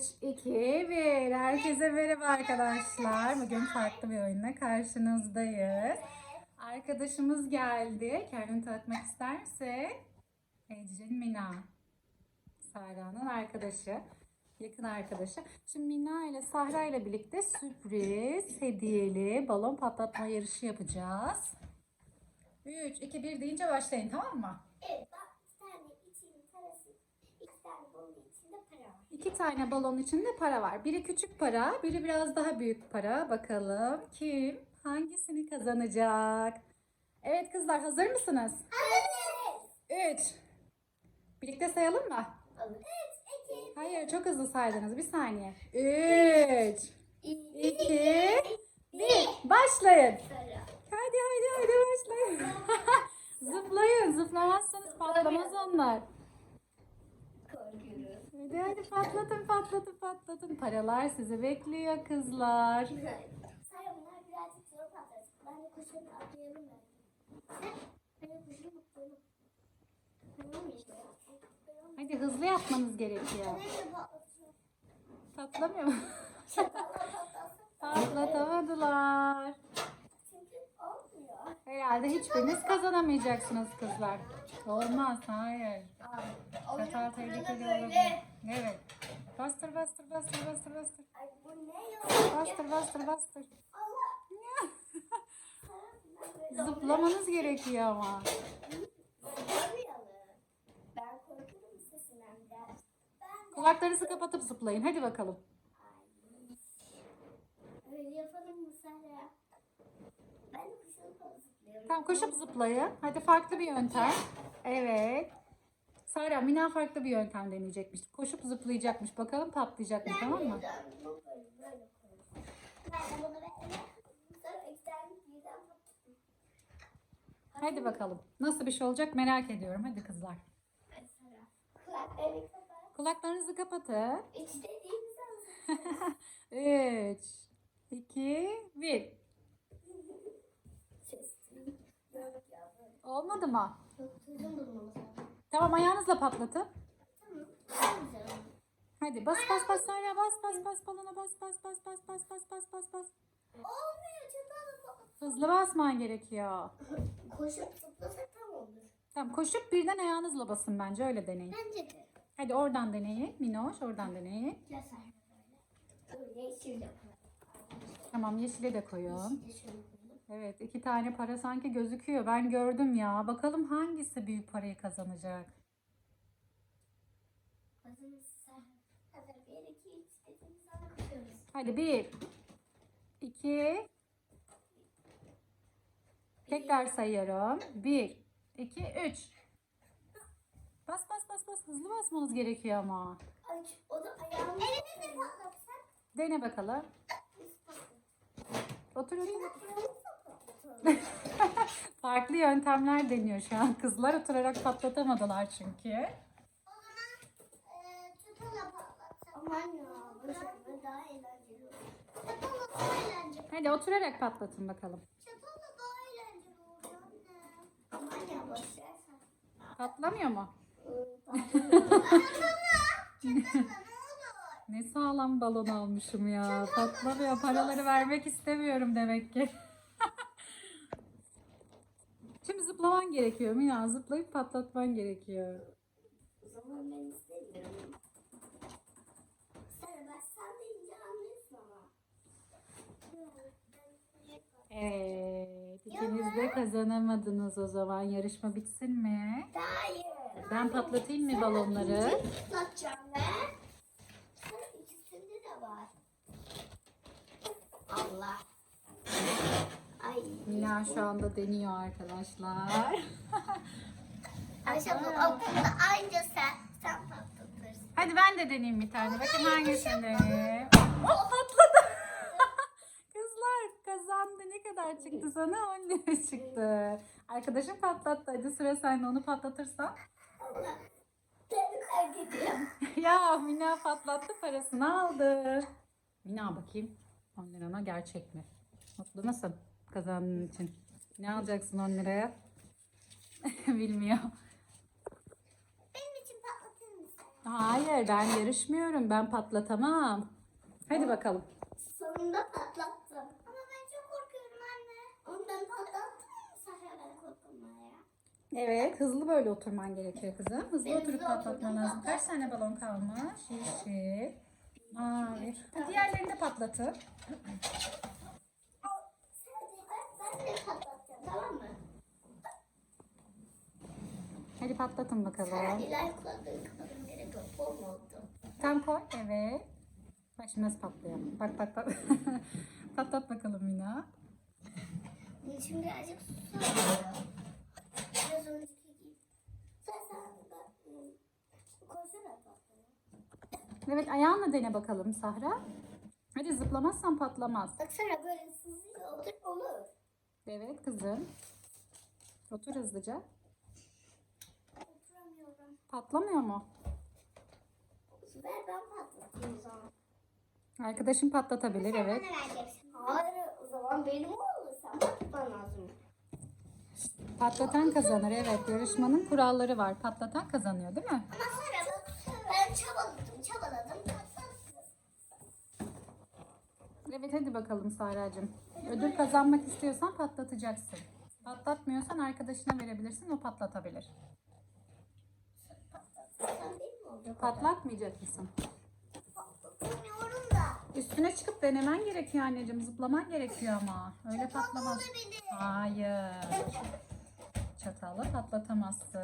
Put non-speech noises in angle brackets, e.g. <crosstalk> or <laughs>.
2, 1. Herkese merhaba arkadaşlar. Bugün farklı bir oyunla karşınızdayız. Arkadaşımız geldi. Kendini tanıtmak ister misin? Ecrin Mina. Sahra'nın arkadaşı. Yakın arkadaşı. Şimdi Mina ile Sahra ile birlikte sürpriz, hediyeli balon patlatma yarışı yapacağız. 3, 2, 1 deyince başlayın tamam mı? Evet bak bir tane içinin parası, iki tane bunun içinde para var. İki tane balon içinde para var. Biri küçük para, biri biraz daha büyük para. Bakalım kim hangisini kazanacak? Evet kızlar hazır mısınız? Evet. 3. Birlikte sayalım mı? Evet, iki, Hayır çok hızlı saydınız. Bir saniye. 3, iki, 2, 1. Başlayın. Hadi hadi hadi başlayın. <laughs> Zıplayın. Zıplamazsanız patlamaz onlar. Hadi hadi patlatın patlatın patlatın. Paralar sizi bekliyor kızlar. Sayın bunlar birazcık zor patlasın. Ben de kuşunu atlayalım ben. Ben de kuşunu atlayalım. Tamam işte. Hadi hızlı yapmanız gerekiyor. Patlamıyor mu? Patlatamadılar. Herhalde hiçbiriniz kazanamayacaksınız kızlar. Olmaz, hayır. Hata tehlikeli olabilir. Evet. Bastır, bastır, bastır, bastır, bastır. Bastır, bastır, bastır. <laughs> Zıplamanız gerekiyor ama. Kulaklarınızı kapatıp zıplayın. Hadi bakalım. Ay. Öyle yapalım mı Sara? Ben de kuşunu zıplıyorum. Tamam koşup zıplayın. Hadi farklı bir yöntem. Evet. Sara, Mina farklı bir yöntem deneyecekmiş. Koşup zıplayacakmış. Bakalım patlayacak mı tamam mı? İki. Hadi bakalım. Nasıl bir şey olacak merak ediyorum. Hadi kızlar. Kulaklarınızı kapatın. İstediğimiz zaman. 3, 2, 1. Sesini. Yok ya böyle. Olmadı mı? Tamam ayağınızla patlatın. Hadi bas bas bas Sara bas bas bas balona bas bas bas bas bas bas bas bas bas. Olmuyor çatalı. Hızlı basman gerekiyor. Koşup zıplasak tam olur. Tamam koşup birden ayağınızla basın bence öyle deneyin. Bence de. Hadi oradan deneyin. Minoş oradan deneyin. Sen de böyle. Tamam yeşile de koyun. Yeşil şöyle. Evet iki tane para sanki gözüküyor. Ben gördüm ya. Bakalım hangisi büyük parayı kazanacak. Hadi bir, iki, tekrar sayıyorum. Bir, iki, üç. Bas bas bas bas. Hızlı basmanız gerekiyor ama. Ay, o da ayağımı... Elimizle patlatsak. Dene bakalım. Otur otur. <laughs> Farklı yöntemler deniyor şu an. Kızlar oturarak patlatamadılar çünkü. O zaman e, çatalla patlatsak. Aman ya. Bu şekilde daha eğlenceli olur. Çatalla daha eğlenceli. Hadi oturarak patlatın bakalım. Çatalla daha eğlenceli olur anne. Aman ya boş ver sen. Patlamıyor mu? <laughs> Ne sağlam balon almışım ya. Patlamıyor. Paraları vermek istemiyorum demek ki. Şimdi zıplaman gerekiyor Mina. Zıplayıp patlatman gerekiyor. O zaman ben istemiyorum. Sen anlıyorsun ama. Evet. ikiniz de kazanamadınız o zaman. Yarışma bitsin mi? Hayır. Ben patlatayım mı balonları? Patlatacağım ve sen ikisinde de var. Allah. Ay. Mina şu anda deniyor arkadaşlar. <laughs> Ayşe bu okulda aynı sen, sen patlatırsın. Hadi ben de deneyeyim bir tane. Bakın hangisini deneyeyim. Oh <laughs> patladı. <laughs> Kızlar kazandı. Ne kadar çıktı sana? 10 lira çıktı. Arkadaşım patlattı. Hadi sıra sende onu patlatırsan. Ya Mina patlattı parasını aldı. Mina bakayım. 10 lirana gerçek mi? Mutlu musun kazandığın için? Ne alacaksın 10 liraya? <laughs> Bilmiyor. Benim için patlatır mısın? Hayır ben yarışmıyorum. Ben patlatamam. Hadi bakalım. Sonunda patlattım. Ama ben çok korkuyorum anne. Ondan patlattım mı Sahra ben korkmaya? Evet hızlı böyle oturman gerekiyor kızım. Hızlı Benim oturup patlatman lazım. Kaç tane balon kalmış? Yeşil. Mavi. Diğerlerini de patlatın. De patlatacağım tamam mı? Hadi patlatın bakalım. Kulaklarını kapatmam gerek yok. Bol mu oldu? Tam koy. Evet. Bak şimdi nasıl patlıyor. Bak bak bak. <laughs> Patlat bakalım Mina. Şimdi birazcık susam. Biraz önceki gibi. Sen sen. Koysana. Evet ayağınla dene bakalım Sahra. Hadi zıplamazsan patlamaz. Baksana böyle sızıyor olur. Evet kızım. Otur hızlıca. Oturamıyorum. Patlamıyor mu? Ver ben patlatayım o zaman. Arkadaşım patlatabilir evet. vereceksin. Hayır o zaman benim oldu. Sen patlatman lazım. Patlatan kazanır evet. Yarışmanın kuralları var. Patlatan kazanıyor değil mi? Ama sonra ben çabaladım patlattım. Evet hadi bakalım Sahra'cığım. Ödül kazanmak istiyorsan patlatacaksın. Patlatmıyorsan arkadaşına verebilirsin. O patlatabilir. Patlatmayacak mısın? Üstüne çıkıp denemen gerekiyor anneciğim. Zıplaman gerekiyor ama. Öyle patlamaz. Hayır. Çatalla patlatamazsın.